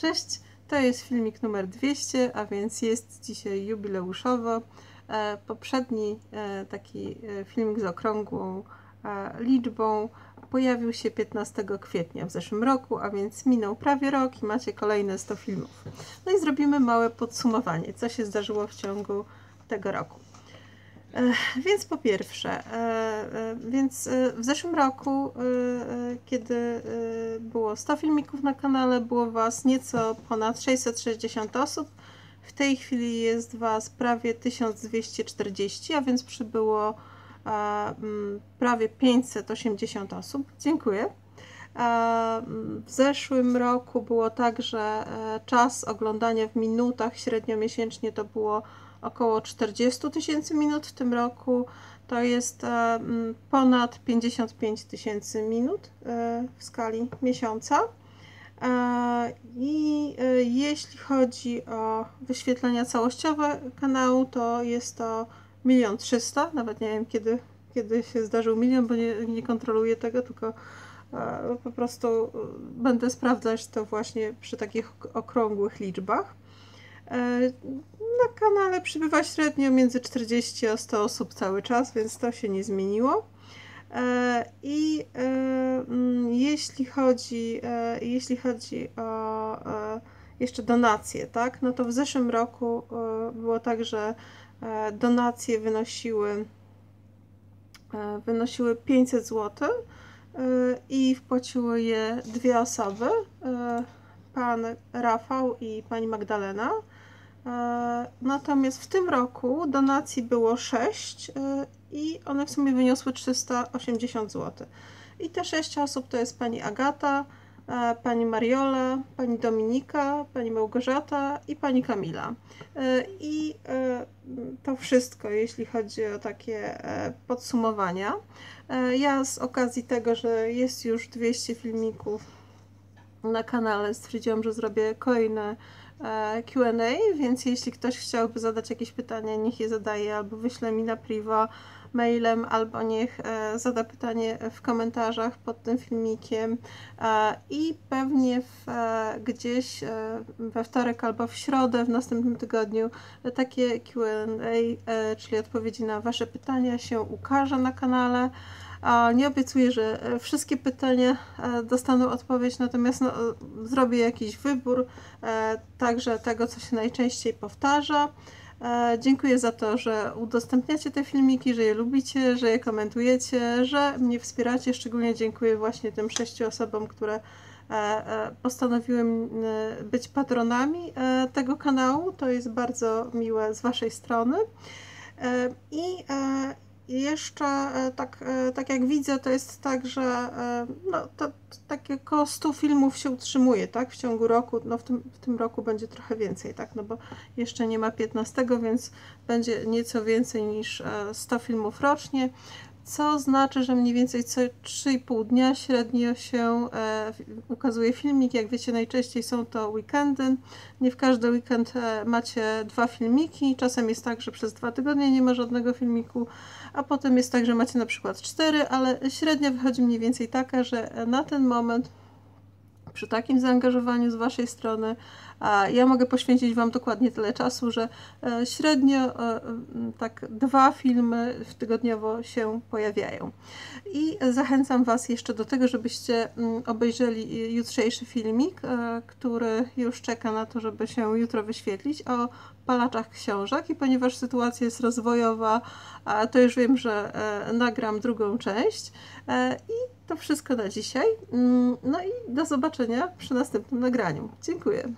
Cześć, to jest filmik numer 200, a więc jest dzisiaj jubileuszowo. E, poprzedni e, taki e, filmik z okrągłą liczbą pojawił się 15 kwietnia w zeszłym roku, a więc minął prawie rok i macie kolejne 100 filmów. No i zrobimy małe podsumowanie, co się zdarzyło w ciągu tego roku. Więc po pierwsze, więc w zeszłym roku, kiedy było 100 filmików na kanale, było Was nieco ponad 660 osób. W tej chwili jest Was prawie 1240, a więc przybyło prawie 580 osób. Dziękuję. W zeszłym roku było tak, że e, czas oglądania w minutach średnio miesięcznie to było około 40 tysięcy minut. W tym roku to jest e, ponad 55 tysięcy minut e, w skali miesiąca. I jeśli chodzi o wyświetlenia całościowe kanału, to jest to 1 300 nawet nie wiem kiedy, kiedy się zdarzył milion, bo nie, nie kontroluję tego, tylko po prostu będę sprawdzać to właśnie przy takich okrągłych liczbach. E, na kanale przybywa średnio między 40 a 100 osób cały czas, więc to się nie zmieniło. E, I e, mm, jeśli chodzi, jeśli chodzi o jeszcze donacje, tak, no to w zeszłym roku było tak, że donacje wynosiły, wynosiły 500 zł i wpłaciły je dwie osoby, pan Rafał i pani Magdalena. E, natomiast w tym roku donacji było 6 e, i one w sumie wyniosły 380 zł. I te 6 osób to jest pani Agata, pani Mariola, pani Dominika, pani Małgorzata i pani Kamila. I to wszystko, jeśli chodzi o takie podsumowania. Ja z okazji tego, że jest już 200 filmików na kanale, stwierdziłam, że zrobię kolejne E, Q&A, więc jeśli ktoś chciałby zadać jakieś pytanie, niech je zadaje albo wyśle mi na priwa mailem, albo niech e, zada pytanie w komentarzach pod tym filmikiem e, i pewnie w, gdzieś we wtorek albo w środę w następnym tygodniu takie Q&A, czyli odpowiedzi na Wasze pytania się ukaże na kanale. Nie obiecuję, że e, wszystkie pytania e, dostaną odpowiedź, natomiast no, zrobię jakiś wybór, e, także tego, co się najczęściej powtarza. Dziękuję za to, że udostępniacie te filmiki, że je lubicie, że je komentujecie, że mnie wspieracie. Szczególnie dziękuję właśnie tym sześciu osobom, które postanowiły być patronami tego kanału. To jest bardzo miłe z Waszej strony. I i jeszcze e, tak, e, tak jak widzę, to jest tak, że e, no, to, takie około 100 filmów się utrzymuje tak, w ciągu roku. No, w, tym, w tym roku będzie trochę więcej, tak, no bo jeszcze nie ma 15, więc będzie nieco więcej niż 100 filmów rocznie co znaczy, że mniej więcej co 3,5 dnia średnio się e, ukazuje filmik. Jak wiecie, najczęściej są to weekendy. Nie w każdy weekend e, macie dwa filmiki. Czasem jest tak, że przez dwa tygodnie nie ma żadnego filmiku, a potem jest tak, że macie na przykład cztery, ale średnia wychodzi mniej więcej taka, że na ten moment przy takim zaangażowaniu z Waszej strony, a ja mogę poświęcić Wam dokładnie tyle czasu, że e, średnio e, tak dwa filmy tygodniowo się pojawiają. I zachęcam Was jeszcze do tego, żebyście obejrzeli jutrzejszy filmik, e, który już czeka na to, żeby się jutro wyświetlić, o palaczach książek i ponieważ sytuacja jest rozwojowa, to już wiem, że nagram drugą część i to wszystko na dzisiaj. Mm, no i do zobaczenia przy następnym nagraniu. Dziękuję.